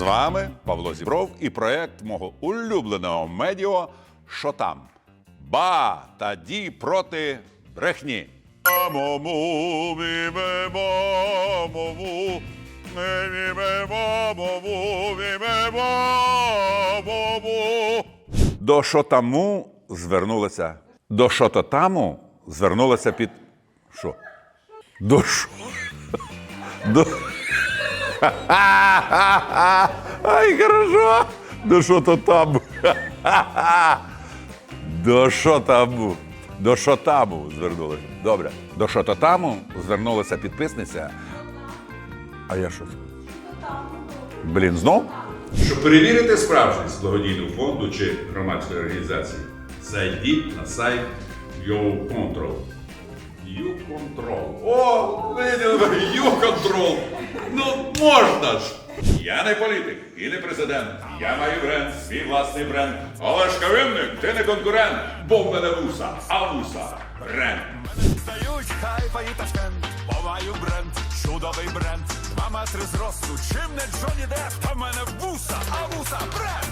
вами Павло Зібров і проект мого улюбленого медіо Що там? Ба та ді проти брехні. Віме, мамому, віме, мамому. До шотаму звернулася. До шототаму звернулася під. Що? До шо? До... Ай, хорошо. До що то там? До що там? До що таму звернулася. Добре. До що то таму звернулася підписниця. А я що? Блін, знов? Щоб перевірити справжність благодійного фонду чи громадської організації, зайдіть на сайт YouControl. YouControl. О, YouControl. Ну можна ж. Я не політик і не президент. Я маю бренд, свій власний бренд. Олешка Винник, ти не конкурент, бо в мене вуса, а вуса бренд. Стають хайфа і ташкент, маю бренд, чудовий бренд, два метри зросту, чим не Джоні Деп, та мене вуса, а вуса бренд.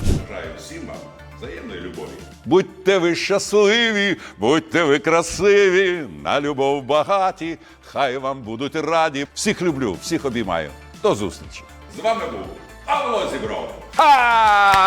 Бажаю всім вам взаємної любові. Будьте ви щасливі, будьте ви красиві, на любов багаті, хай вам будуть раді. Всіх люблю, всіх обіймаю. До зустрічі. З вами був Павло Зібров. Ха!